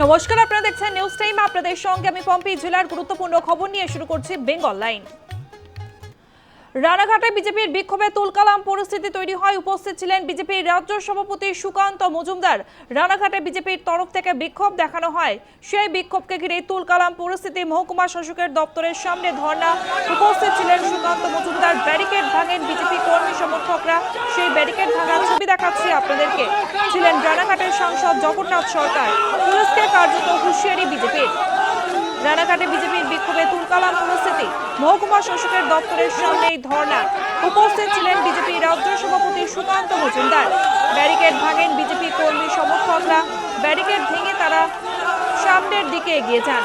নমস্কার, আপনারা দেখছেন নিউজ টাইম আপনাদের সঙ্গে আমি পম্পি জেলার গুরুত্বপূর্ণ খবর নিয়ে শুরু করছি বেঙ্গল লাইন রানাঘাটে বিজেপির বিক্ষোভে তুলকালাম পরিস্থিতি তৈরি হয়। উপস্থিত ছিলেন বিজেপির রাজ্য সভাপতি সুকান্ত মজুমদার। রানাঘাটে বিজেপির তরফ থেকে বিক্ষোভ দেখানো হয়। সেই বিক্ষোভকে ঘিরে তুলকালাম পরিস্থিতি। মহকুমা শাসকের দপ্তরের সামনে ধর্ণা। উপস্থিত ছিলেন সুকান্ত মজুমদার। ব্যারিকেড ভাঙেন বিজেপি কর্মী সমর্থকরা। সেই ব্যারিকেড ভাঙার ছবি দেখাচ্ছি আপনাদেরকে। ছিলেন রানাঘাটের সাংসদ জগন্নাথ সরকার। পুলিশকে কার্যত হুঁশিয়ারি বিজেপির। রানাঘাটে বিজেপির বিক্ষোভে তুলকালাম পরিস্থিতি মহকুমা শাসকের দপ্তরের সামনে এই ধর্ণা। উপস্থিত ছিলেন বিজেপি রাজ্য সভাপতি সুকান্ত মজুমদার। ব্যারিকেড ভাঙেন বিজেপি কর্মী সমর্থকরা। ব্যারিকেড ভেঙে তারা সামনের দিকে এগিয়ে যান।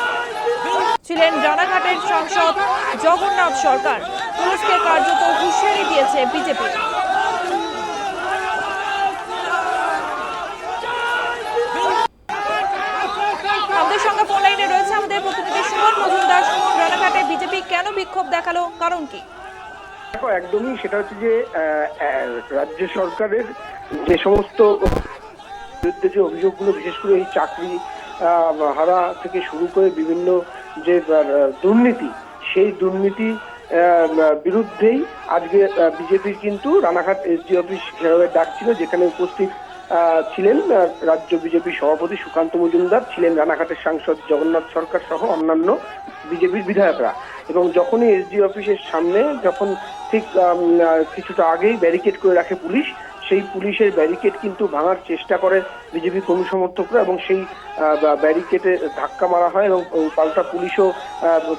ছিলেন রানাঘাটের সাংসদ জগন্নাথ সরকার। পুলিশকে কার্যত হুঁশিয়ারি দিয়েছে বিজেপি। সঙ্গে ফোন লাইনে রয়েছে আমাদের প্রতিনিধি সুমন মজুমদার। সুমন, রানাঘাটে বিজেপি কেন বিক্ষোভ দেখাল? কারণ কি? দেখো, একদমই সেটা হচ্ছে যে রাজ্য সরকারের যে সমস্ত বিরুদ্ধে যে অভিযোগগুলো, বিশেষ করে এই চাকরি হারা থেকে শুরু করে বিভিন্ন যে দুর্নীতি, সেই দুর্নীতি বিরুদ্ধেই আজকে বিজেপির কিন্তু রানাঘাট এসডি অফিস ঘেরাওয়ের ডাক ছিল যেখানে উপস্থিত ছিলেন রাজ্য বিজেপি সভাপতি সুকান্ত মজুমদার, ছিলেন রানাঘাটের সাংসদ জগন্নাথ সরকার সহ অন্যান্য বিজেপির বিধায়করা। এবং যখনই এসডি অফিসের সামনে, যখন ঠিক কিছুটা আগেই ব্যারিকেড করে রাখে পুলিশ সেই পুলিশের ব্যারিকেড কিন্তু ভাঙার চেষ্টা করে বিজেপি কর্মী সমর্থকরা এবং সেই ব্যারিকেডে ধাক্কা মারা হয় এবং পাল্টা পুলিশও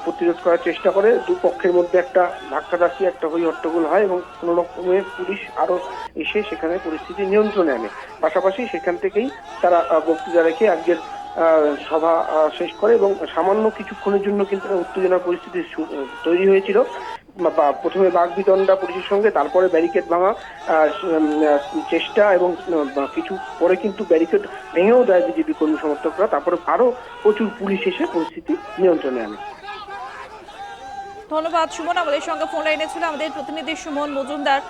প্রতিরোধ করার চেষ্টা করে। দুপক্ষের মধ্যে একটা ধাক্কাধাক্কি, একটা হই হট্টগোল হয় এবং কোনো রকমের পুলিশ আরও এসে সেখানে পরিস্থিতি নিয়ন্ত্রণে আনে। পাশাপাশি সেখান থেকেই তারা বক্তৃতা রেখে আজকের সভা শেষ করে এবং সামান্য কিছুক্ষণের জন্য কিন্তু একটা উত্তেজনার পরিস্থিতি তৈরি হয়েছিল। প্রথমে বাঘ বিতণ্ডা পুলিশের সঙ্গে, তারপরে ব্যারিকেড ভাঙা চেষ্টা এবং কিছু পরে কিন্তু ব্যারিকেড ভেঙেও দেয় বিজেপি কর্মী সমর্থকরা। তারপরে আরও প্রচুর পুলিশ এসে পরিস্থিতি নিয়ন্ত্রণে আনে। ধন্যবাদ সুমন আমাদের সঙ্গে ফোন লাইনে ছিল আমাদের প্রতিনিধি সুমন মজুমদার।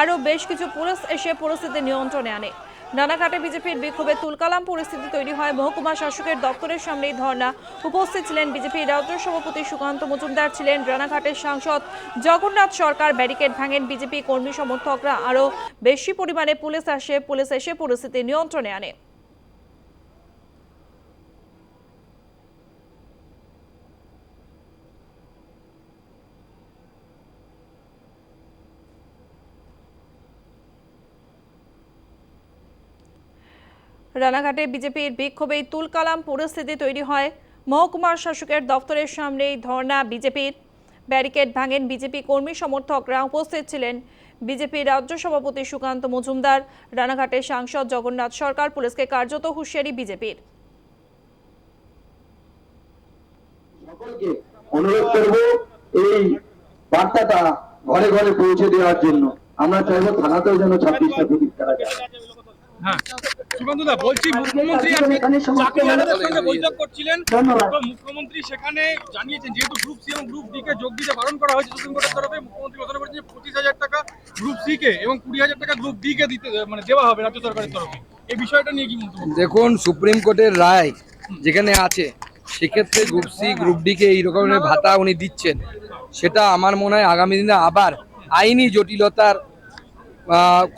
আরও বেশ কিছু পুলিশ এসে পরিস্থিতি নিয়ন্ত্রণে আনে। রানাঘাটে বিজেপির বিক্ষোভে তুলকালাম, পরিস্থিতি তৈরি হয়। মহকুমা শাসকের দপ্তরের সামনেই ধর্ণা। উপস্থিত ছিলেন বিজেপির রাজ্য সভাপতি সুকান্ত মজুমদার, ছিলেন রানাঘাটের সাংসদ জগন্নাথ সরকার। ব্যারিকেড ভাঙেন বিজেপি কর্মী সমর্থকরা। আরও বেশি পরিমাণে পুলিশ আসে, পুলিশ এসে পরিস্থিতি নিয়ন্ত্রণে আনে। রানাঘাটে বিজেপির বিক্ষোভে তুলকালাম পরিস্থিতি তৈরি হয়। মহকুমার শাসকের দপ্তরের সামনেই ধর্ণা বিজেপির। ব্যারিকেড ভাঙেন বিজেপি কর্মী সমর্থকরা উপস্থিত ছিলেন বিজেপির রাজ্য সভাপতি সুকান্ত মজুমদার, রানাঘাটের সাংসদ জগন্নাথ সরকার, পুলিশকে কার্যত হুঁশিয়ারি বিজেপির। অনুরোধ করব এই বার্তাটা ঘরে ঘরে পৌঁছে দেওয়ার জন্য। আমরা চাইব থানাতেও যেন ছাব্বিশটা প্রদীপ করা যায়। হ্যাঁ। সুকান্তদা বলছি মুখ্যমন্ত্রী আজকে এখানে সঙ্গে বৈঠক করছিলেন। মুখ্যমন্ত্রী সেখানে জানিয়েছেন যেহেতু গ্রুপ সি এবং গ্রুপ ডি কে যোগ দিতে বারণ করা হয়েছে সুপ্রিম কোর্টের তরফে মুখ্যমন্ত্রী ঘোষণা করেছেন যে পঁচিশ হাজার টাকা গ্রুপ সি কে এবং কুড়ি হাজার টাকা গ্রুপ ডি কে দিতে মানে দেওয়া হবে রাজ্য সরকারের তরফে। এই বিষয়টা নিয়ে কি মন্তব্য? দেখুন সুপ্রিম কোর্টের রায় যেখানে আছে সেক্ষেত্রে গ্রুপ সি গ্রুপ ডিকে এই রকমের ভাতা উনি দিচ্ছেন। সেটা আমার মনে হয় আগামী দিনে আবার আইনি জটিলতার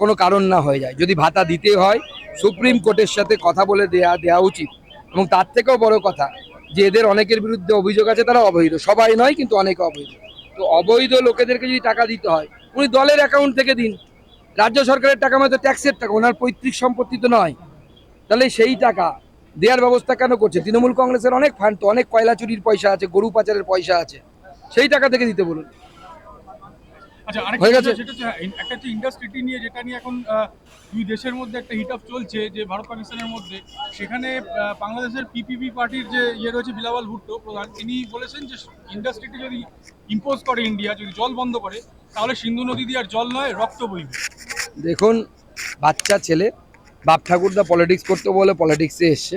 কোনো কারণ না হয়ে যায়। যদি ভাতা দিতে হয়, সুপ্রিম কোর্টের সাথে কথা বলে দেয়া দেওয়া উচিত। এবং তার থেকেও বড় কথা, যে এদের অনেকের বিরুদ্ধে অভিযোগ আছে, তারা অবৈধ। সবাই নয়, কিন্তু অনেকে অবৈধ। তো অবৈধ লোকেদেরকে যদি টাকা দিতে হয়, উনি দলের অ্যাকাউন্ট থেকে দিন। রাজ্য সরকারের টাকা মানে তো ট্যাক্সের টাকা, ওনার পৈতৃক সম্পত্তি তো নয়। তাহলে সেই টাকা দেওয়ার ব্যবস্থা কেন করছে? তৃণমূল কংগ্রেসের অনেক ফান্ড তো অনেক কয়লা চুরির পয়সা আছে, গরু পাচারের পয়সা আছে। সেই টাকা থেকে দিতে বলুন। আচ্ছা আরেকটা? সেটা হচ্ছে হ্যাঁ, একটা হচ্ছে ইন্ডাস্ট্রিটি নিয়ে যেটা নিয়ে এখন দুই দেশের মধ্যে একটা হিট আপ চলছে যে ভারত পাকিস্তানের মধ্যে। সেখানে বাংলাদেশের পিপিপি পার্টির যে ইয়ে রয়েছে বিলাওয়াল ভুট্টো প্রধান তিনি বলেছেন যে ইন্ডাস্ট্রিটি যদি ইম্পোজ করে ইন্ডিয়া যদি জল বন্ধ করে তাহলে সিন্ধু নদী দিয়ে আর জল নয় রক্ত বইবে। দেখুন বাচ্চা ছেলে বাপ ঠাকুরদা পলিটিক্স করতে বলে পলিটিক্সে এসছে।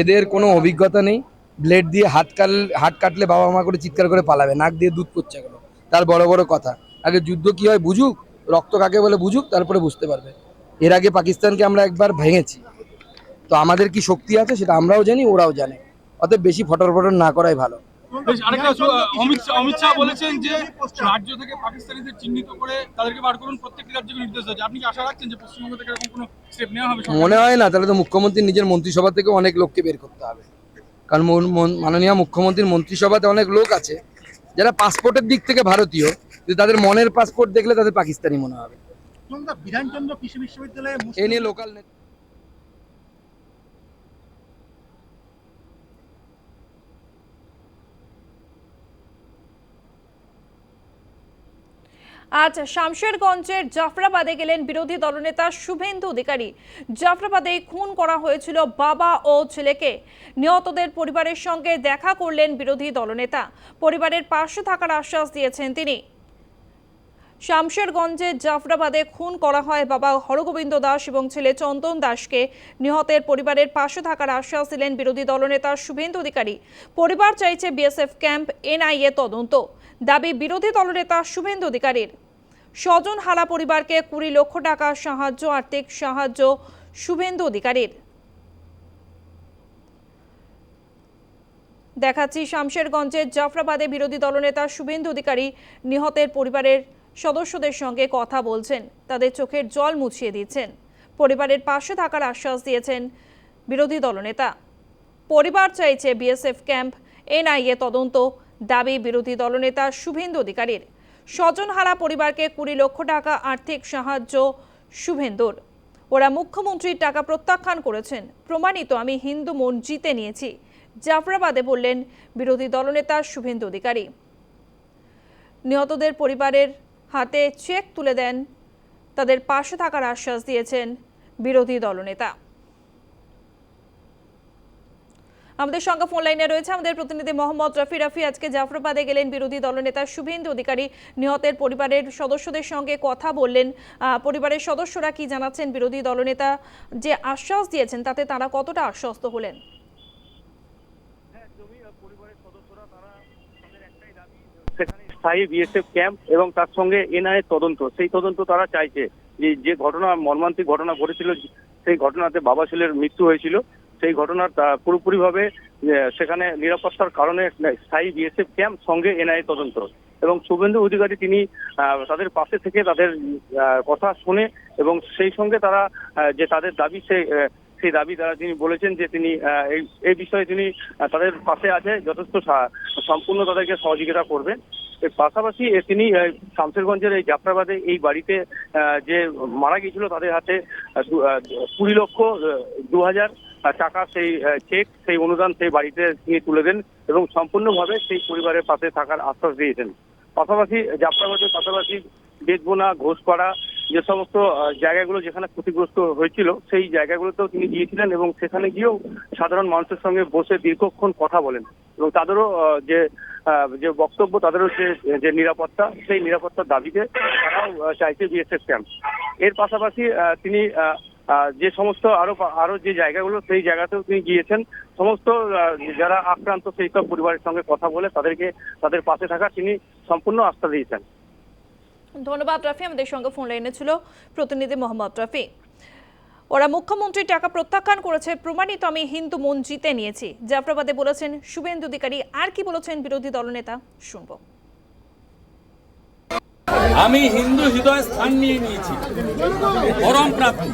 এদের কোনো অভিজ্ঞতা নেই। ব্লেড দিয়ে হাত কাল হাত কাটলে বাবা মা করে চিৎকার করে পালাবে নাক দিয়ে দুধ করছে এগুলো তার বড় বড় কথা। আগে যুদ্ধ কি হয় বুঝুক রক্ত কাকে বলে বুঝুক তারপরে বুঝতে পারবে। এর আগে পাকিস্তানকে আমরা একবার ভেঙেছি। তো আমাদের কি শক্তি আছে সেটা আমরাও জানি ওরাও জানে। অতএব বেশি ফটর ফটর না করাই ভালো। বেশ, আরেকটা সু- অমিত শাহ বলেছেন যে রাজ্য থেকে পাকিস্তানিদের চিহ্নিত করে তাদেরকে বার করুন প্রত্যেকটি রাজ্যকে নির্দেশ আছে? আপনি কি আশা রাখছেন যে পশ্চিমবঙ্গ থেকে এরকম কোনো স্টেপ নেওয়া হবে মনে হয় না তাহলে তো মুখ্যমন্ত্রী নিজের মন্ত্রিসভা থেকে অনেক লোককে বের করতে হবে। কারণ মন- মন- মাননীয় মুখ্যমন্ত্রীর মন্ত্রিসভাতে অনেক লোক আছে যারা পাসপোর্টের দিক থেকে ভারতীয় কিন্তু তাদের মনের পাসপোর্ট দেখলে তাদের পাকিস্তানি মনে হবে। বিধানচন্দ্র কৃষি বিশ্ববিদ্যালয়ে এ নিয়ে লোকাল আজ শামশেরগঞ্জের জাফরাবাদে গেলেন বিরোধী দলনেতা শুভেন্দু অধিকারী। জাফরাবাদে খুন করা হয়েছিল বাবা ও ছেলেকে। নিহতদের পরিবারের সঙ্গে দেখা করলেন বিরোধী দলনেতা। পরিবারের পাশে থাকার আশ্বাস দিয়েছেন তিনি। শামশেরগঞ্জে জাফরাবাদে খুন করা হয় বাবা হরগোবিন্দ দাস এবং ছেলে চন্দন দাসকে। নিহতের পরিবারের পাশে থাকার আশ্বাস দিলেন বিরোধী দলনেতা শুভেন্দু অধিকারী। পরিবার চাইছে বিএসএফ ক্যাম্প, এনআইএ তদন্ত। দাবি বিরোধী দলনেতা শুভেন্দু অধিকারীর। স্বজন হারা পরিবারকে কুড়ি লক্ষ টাকা সাহায্য, আর্থিক সাহায্য শুভেন্দু অধিকারীর। দেখাচ্ছি শামশেরগঞ্জের জাফরাবাদে বিরোধী দলনেতা শুভেন্দু অধিকারী। নিহতের পরিবারের সদস্যদের সঙ্গে কথা বলছেন, তাদের চোখের জল মুছিয়ে দিচ্ছেন। পরিবারের পাশে থাকার আশ্বাস দিয়েছেন বিরোধী দলনেতা। পরিবার চাইছে বিএসএফ ক্যাম্প, এনআইএ তদন্ত, দাবি বিরোধী দলনেতা শুভেন্দু অধিকারীর। স্বজনহারা পরিবারকে কুড়ি লক্ষ টাকা আর্থিক সাহায্য শুভেন্দুর। ওরা মুখ্যমন্ত্রীর টাকা প্রত্যাখ্যান করেছেন। প্রমাণিত আমি হিন্দু মন জিতে নিয়েছি, জাফরাবাদে বললেন বিরোধী দলনেতা শুভেন্দু অধিকারী। নিহতদের পরিবারের হাতে চেক তুলে দেন। তাদের পাশে থাকার আশ্বাস দিয়েছেন বিরোধী দলনেতা। আমাদের সঙ্গে ফোন লাইনে রয়েছে আমাদের প্রতিনিধি মোহাম্মদ রফি রফি। আজকে জাফরাবাদে গেলেন বিরোধী দলনেতা শুভেন্দু অধিকারী। নিহতের পরিবারের সদস্যদের সঙ্গে কথা বললেন। পরিবারের সদস্যরা কি জানাচ্ছেন বিরোধী দলনেতা? যে আশ্বাস দিয়েছেন, তাতে তারা কতটা আশ্বস্ত হলেন সেখানে স্থায়ী বিএসএফ ক্যাম্প এবং তার সঙ্গে এনআইএ তদন্ত। সেই তদন্ত তারা চাইছে যে যে ঘটনা মর্মান্তিক ঘটনা ঘটেছিল সেই ঘটনাতে বাবা ছেলের মৃত্যু হয়েছিল। সেই ঘটনার পুরোপুরিভাবে সেখানে নিরাপত্তার কারণে স্থায়ী বিএসএফ ক্যাম্প সঙ্গে এনআইএ তদন্ত। এবং শুভেন্দু অধিকারী তিনি তাদের পাশে থেকে তাদের কথা শুনে এবং সেই সঙ্গে তারা যে তাদের দাবি আহ, সেই দাবি তারা তিনি বলেছেন যে তিনি এই বিষয়ে তিনি তাদের পাশে আছে যথেষ্ট সা- সম্পূর্ণ তাদেরকে সহযোগিতা করবেন। পাশাপাশি তিনি শামসেরগঞ্জের এই জাফরাবাদে এই বাড়িতে যে মারা গিয়েছিল তাদের হাতে কুড়ি লক্ষ দু হাজার টাকা সেই চেক সেই অনুদান সেই বাড়িতে তিনি তুলে দেন এবং সম্পূর্ণভাবে সেই পরিবারের পাশে থাকার আশ্বাস দিয়েছেন। পাশাপাশি জাফরাবাদের পাশাপাশি বেদবোনা ঘোষপাড়া যে সমস্ত জায়গাগুলো যেখানে ক্ষতিগ্রস্ত হয়েছিল, সেই জায়গাগুলোতেও তিনি গিয়েছিলেন এবং সেখানে গিয়েও সাধারণ মানুষের সঙ্গে বসে দীর্ঘক্ষণ কথা বলেন। এবং তাদেরও যে যে বক্তব্য, তাদেরও যে যে নিরাপত্তা, সেই নিরাপত্তার দাবিতে তারাও চাইছে বিএসএফ ক্যাম্প। এর পাশাপাশি তিনি যে সমস্ত আরও আরও যে জায়গাগুলো, সেই জায়গাতেও তিনি গিয়েছেন। সমস্ত যারা আক্রান্ত, সেই সব পরিবারের সঙ্গে কথা বলে তাদেরকে, তাদের পাশে থাকা তিনি সম্পূর্ণ আস্থা দিয়েছেন। ধন্যবাদ, রাফি। আমাদের সঙ্গে ফোন লাইনে ছিল প্রতিনিধি মোহাম্মদ রাফি। ওরা মুখ্যমন্ত্রীর টাকা প্রত্যাখ্যান করেছে, প্রমাণিত আমি হিন্দু মন জিতে নিয়েছি। জাফরাবাদে বলেছেন, শুভেন্দু অধিকারী, আর কি বলেছেন বিরোধী দলনেতা? শুনব। আমি হিন্দু হৃদয় স্থান নিয়ে নিয়েছি। পরম প্রাপ্তি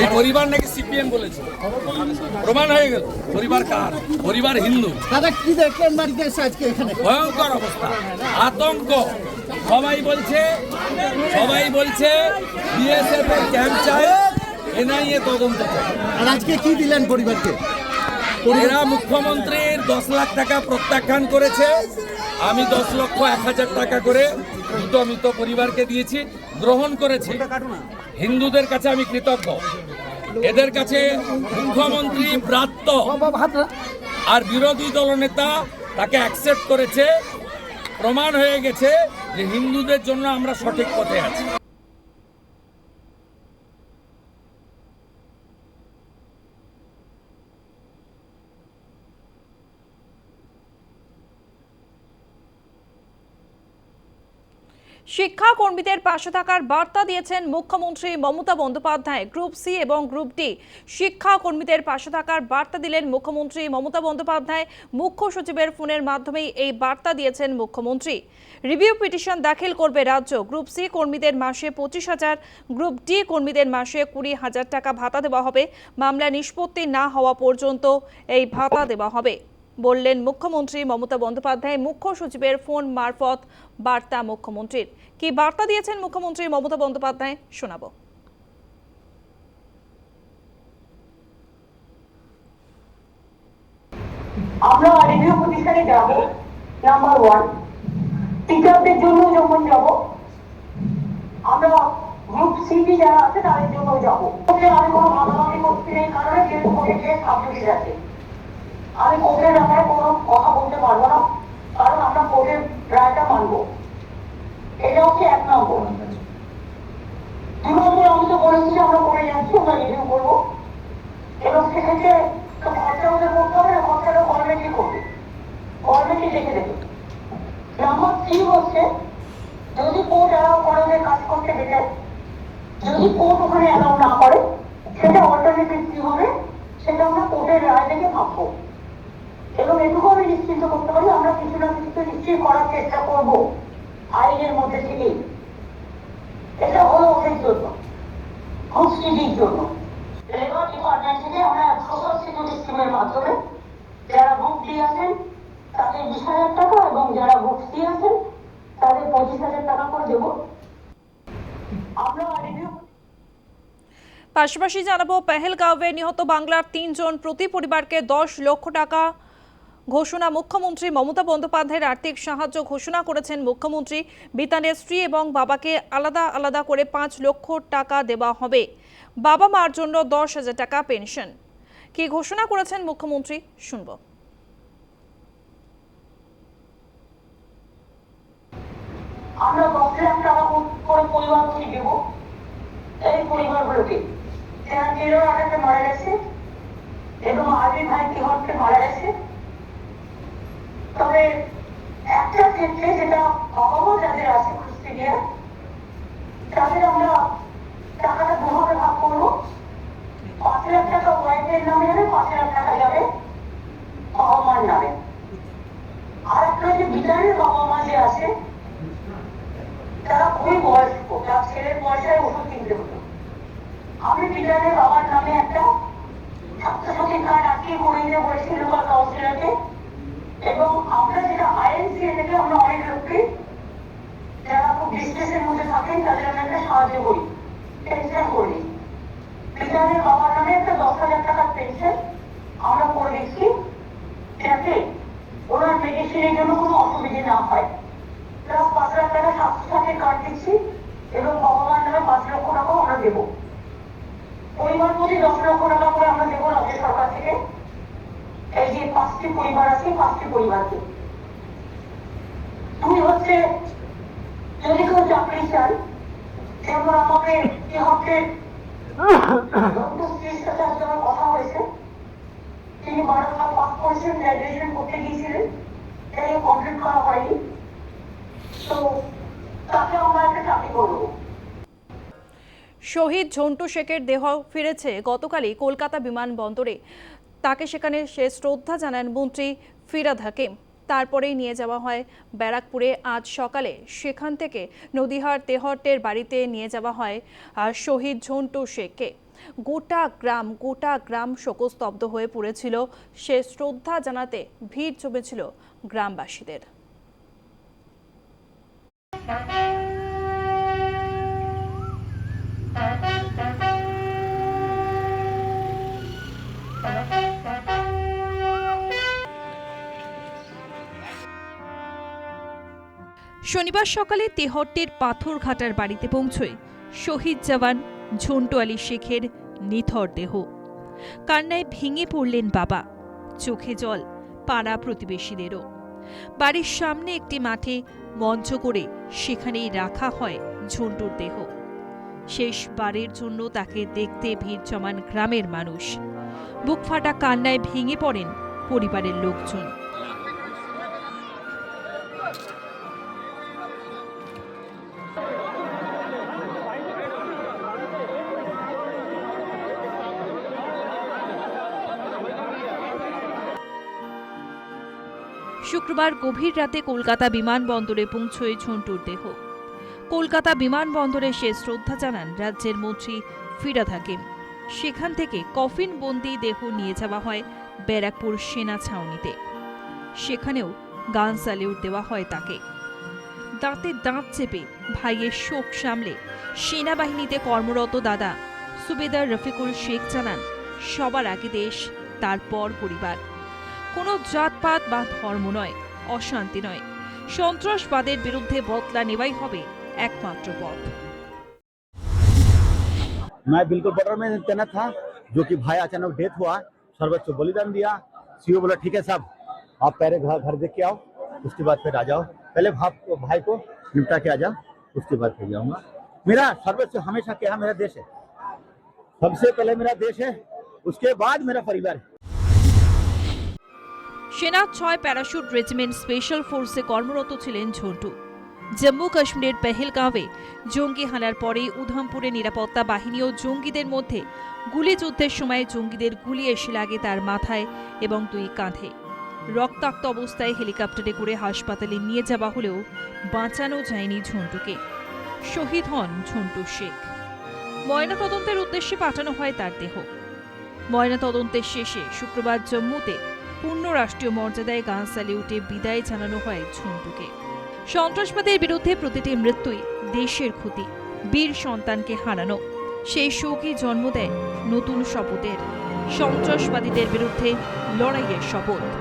এই পরিবার নাকি সিপিএম বলেছে? প্রমাণ হয়ে গেল। পরিবার কার? পরিবার হিন্দু। দাদা কি দেখলেন বাড়িতে আজকে এখানে? ভয়ঙ্কর অবস্থা। আতঙ্ক। সবাই বলছে সবাই বলছে বিএসএফ এর ক্যাম্প চাই এনআইএ তদন্ত আর আজকে কি দিলেন পরিবারকে? এরা মুখ্যমন্ত্রীর দশ লাখ টাকা প্রত্যাখ্যান করেছে। আমি দশ লক্ষ এক হাজার টাকা করে উদ্যমিত মৃত পরিবারকে দিয়েছি গ্রহণ করেছি। হিন্দুদের কাছে আমি কৃতজ্ঞ। এদের কাছে মুখ্যমন্ত্রী ব্রাত্য আর বিরোধী দলনেতা তাকে অ্যাকসেপ্ট করেছে। প্রমাণ হয়ে গেছে যে হিন্দুদের জন্য আমরা সঠিক পথে আছি। শিক্ষা কর্মীদের পাশে থাকার বার্তা দিয়েছেন মুখ্যমন্ত্রী মমতা বন্দ্যোপাধ্যায়, গ্রুপ সি এবং গ্রুপ ডি। শিক্ষা কর্মীদের পাশে থাকার বার্তা দিলেন মুখ্যমন্ত্রী মমতা বন্দ্যোপাধ্যায়। মুখ্য সচিবের ফোনের মাধ্যমেই এই বার্তা দিয়েছেন মুখ্যমন্ত্রী। রিভিউ পিটিশন দাখিল করবে রাজ্য। গ্রুপ সি কর্মীদের মাসে পঁচিশ হাজার, গ্রুপ ডি কর্মীদের মাসে কুড়ি হাজার টাকা ভাতা দেওয়া হবে। মামলা নিষ্পত্তি না হওয়া পর্যন্ত এই ভাতা দেওয়া হবে। বললেন মুখ্যমন্ত্রী মমতা বন্দ্যোপাধ্যায়, মুখ্য সচিবের ফোন মারফত বার্তা মুখ্যমন্ত্রীর। কি বার্তা দিয়েছেন মুখ্যমন্ত্রী মমতা বন্দ্যোপাধ্যায়? শোনাবো। আমরা প্রতিষ্ঠানে যাব নাম্বার ওয়ান টিচারদের জন্য যাব, আমরা গ্রুপ যারা আছে তাদের জন্য আমি কোনো করতে নেই, কারণে যেহেতু আছে। আমি কোর্টের ব্যাপারে কোনো কথা বলতে পারব না, কারণ আমরা কোর্টের রায়টা মানবো। এটা হচ্ছে এক নম্বর। দু নম্বর আমি তো বলেছি যে আমরা করে যাচ্ছি, আমরা রিভিউ করব। এবং সেক্ষেত্রে খরচা ওদের করতে হবে, না খরচাটা গভর্নমেন্টই করবে? গভর্নমেন্টই দেখে দেবে? নাম্বার থ্রি হচ্ছে, যদি কোর্ট অ্যালাউ করে ওদের কাজ করতে দেবে যদি কোর্ট ওখানে অ্যালাউ না করে, সেটা অল্টারনেটিভ কি হবে? সেটা আমরা কোর্টের রায় দেখে ভাববো। এবং এটুকু আমি নিশ্চিন্ত করতে পারি, আমরা কিছু না কিছু তো নিশ্চয়ই করার চেষ্টা করব। আইনের মধ্যে থেকেই এটা হলো ওদের জন্য সংস্কৃতির জন্য। লেবার ডিপার্টমেন্ট থেকে আমরা স্কিমের মাধ্যমে যারা তাদের বিশ হাজার টাকা এবং যারা তাদের পঁচিশ হাজার টাকা করে আমরা পাশাপাশি জানাব পেহেলগাঁওয়ে নিহত বাংলার তিনজন প্রতি পরিবারকে দশ লক্ষ টাকা ঘোষণা মুখ্যমন্ত্রী মমতা বন্দ্যোপাধ্যায়ের আর্থিক সাহায্য ঘোষণা করেছেন মুখ্যমন্ত্রী বিতানের স্ত্রী এবং বাবাকে আলাদা আলাদা করে পাঁচ লক্ষ টাকা দেওয়া হবে। বাবা মার জন্য দশ হাজার টাকা পেনশন। কি ঘোষণা করেছেন মুখ্যমন্ত্রী? শুনব। আমরা দশ লাখ টাকা করে দেবো এই যারা মারা গেছে এবং আবি ভাই তিহরকে মারা গেছে। তবে একটা ক্ষেত্রে যেটা অভাবও যাদের আছে কুস্তিডিয়া তাদের আমরা টাকাটা দুভাবে ভাগ করব। পাঁচ লাখ টাকা ওয়াইফের নামে যাবে পাঁচ লাখ টাকা যাবে, বাবা মার নামে। আর একটা যে বিটারের বাবা মা যে আছে, তারা খুবই বয়স্ক, তার ছেলের পয়সায় ওষুধ কিনতে হতো। আমি বিটারের বাবার নামে একটা ছাত্রছাত্রী কার্ড আটকে করে দিতে বলেছি লোকাল কাউন্সিলরকে এবং আমরা যেটা আইএনসি থেকে আমরা অনেক লোককে যারা খুব ডিস্ট্রেসের মধ্যে থাকেন, তাদের আমরা একটা সাহায্য করি পেনশন করি। পিতারের বাবার নামে একটা দশ হাজার টাকার পেনশন আমরা করে দিচ্ছি, যাতে ওনার মেডিসিনের জন্য কোনো অসুবিধে না হয়। প্লাস পাঁচ লাখ টাকা স্বাস্থ্য সাথে কার্ড দিচ্ছি এবং বাবা মার নামে পাঁচ লক্ষ টাকাও আমরা দেবো। পরিবার প্রতি দশ লক্ষ টাকা করে আমরা দেবো রাজ্য সরকার থেকে। পাঁচটি পরিবার আছে, পাঁচটি পরিবারকে। দুই হচ্ছে চাকরি চান যেমন আমাকে কথা হয়েছে। তিনি গ্র্যাজুয়েশন করতে গিয়েছিলেন কমপ্লিট করা হয়নি। তো তাকে আমরা একটা চাকরি করব। শহীদ ঝন্টু শেখের দেহ ফিরেছে গতকালই কলকাতা বিমানবন্দরে। তাকে সেখানে সে শ্রদ্ধা জানান মন্ত্রী ফিরাদ হাকিম। তারপরেই নিয়ে যাওয়া হয় ব্যারাকপুরে। আজ সকালে সেখান থেকে নদীহার তেহট্টের বাড়িতে নিয়ে যাওয়া হয় শহীদ ঝন্টু শেখকে। গোটা গ্রাম গোটা গ্রাম শোকস্তব্ধ হয়ে পড়েছিল। সে শ্রদ্ধা জানাতে ভিড় জমেছিল গ্রামবাসীদের। শনিবার সকালে তেহট্টের পাথরঘাটার বাড়িতে পৌঁছয় শহীদ জওয়ান ঝন্টু আলী শেখের নিথর দেহ। কান্নায় ভেঙে পড়লেন বাবা। চোখে জল, পাড়া প্রতিবেশীদেরও। বাড়ির সামনে একটি মাঠে মঞ্চ করে সেখানেই রাখা হয় ঝন্টুর দেহ। শেষবারের জন্য তাকে দেখতে ভিড় জমান গ্রামের মানুষ। বুক ফাটা কান্নায় ভেঙে পড়েন পরিবারের লোকজন। শুক্রবার গভীর রাতে কলকাতা বিমানবন্দরে পৌঁছয় ঝন্টুর দেহ। কলকাতা বিমানবন্দরে সে শ্রদ্ধা জানান রাজ্যের মন্ত্রী ফিরাদ হাকিম। সেখান থেকে কফিন বন্দি দেহ নিয়ে যাওয়া হয় ব্যারাকপুর সেনা ছাউনিতে। সেখানেও গান স্যালিউট দেওয়া হয় তাকে। দাঁতে দাঁত চেপে ভাইয়ের শোক সামলে সেনাবাহিনীতে কর্মরত দাদা সুবেদার রফিকুল শেখ জানান, সবার আগে দেশ, তারপর পরিবার। কোনো জাতপাত বা ধর্ম নয় অশান্তি নয় সন্ত্রাসবাদের বিরুদ্ধে বদলা নেওয়াই হবে একমাত্র পথ मैं बिल्कुल बॉर्डर में तैनात था जो कि भाई अचानक डेथ हुआ सर्वोच्च बलिदान दिया सीओ बोला ठीक है साहब आप पहले घर घर देख के आओ उसके बाद फिर आ जाओ पहले भाप भाई को निपटा के आ जाओ उसके बाद फिर जाऊंगा मेरा सर्वोच्च हमेशा क्या है मेरा देश है सबसे पहले मेरा देश है उसके बाद मेरा परिवार है সেনা ছয় প্যারাশুট রেজিমেন্ট স্পেশাল ফোর্সে কর্মরত ছিলেন ঝন্টু। জম্মু কাশ্মীরের পেহেলগাঁওয়ে জঙ্গি হানার পরে উধামপুরে নিরাপত্তা বাহিনী ও জঙ্গিদের মধ্যে গুলি যুদ্ধের সময় জঙ্গিদের গুলি এসে লাগে তার মাথায় এবং দুই কাঁধে। রক্তাক্ত অবস্থায় হেলিকপ্টারে করে হাসপাতালে নিয়ে যাওয়া হলেও বাঁচানো যায়নি ঝন্টুকে। শহীদ হন ঝন্টু শেখ। ময়নাতদন্তের উদ্দেশ্যে পাঠানো হয় তার দেহ। ময়নাতদন্তের শেষে শুক্রবার জম্মুতে পূর্ণ রাষ্ট্রীয় মর্যাদায় গান স্যালিউটে বিদায় জানানো হয় ঝুন্টুকে সন্ত্রাসবাদের বিরুদ্ধে প্রতিটি মৃত্যুই দেশের ক্ষতি, বীর সন্তানকে হারানো। সেই শোকই জন্ম দেয় নতুন শপথের। সন্ত্রাসবাদীদের বিরুদ্ধে লড়াইয়ের শপথ।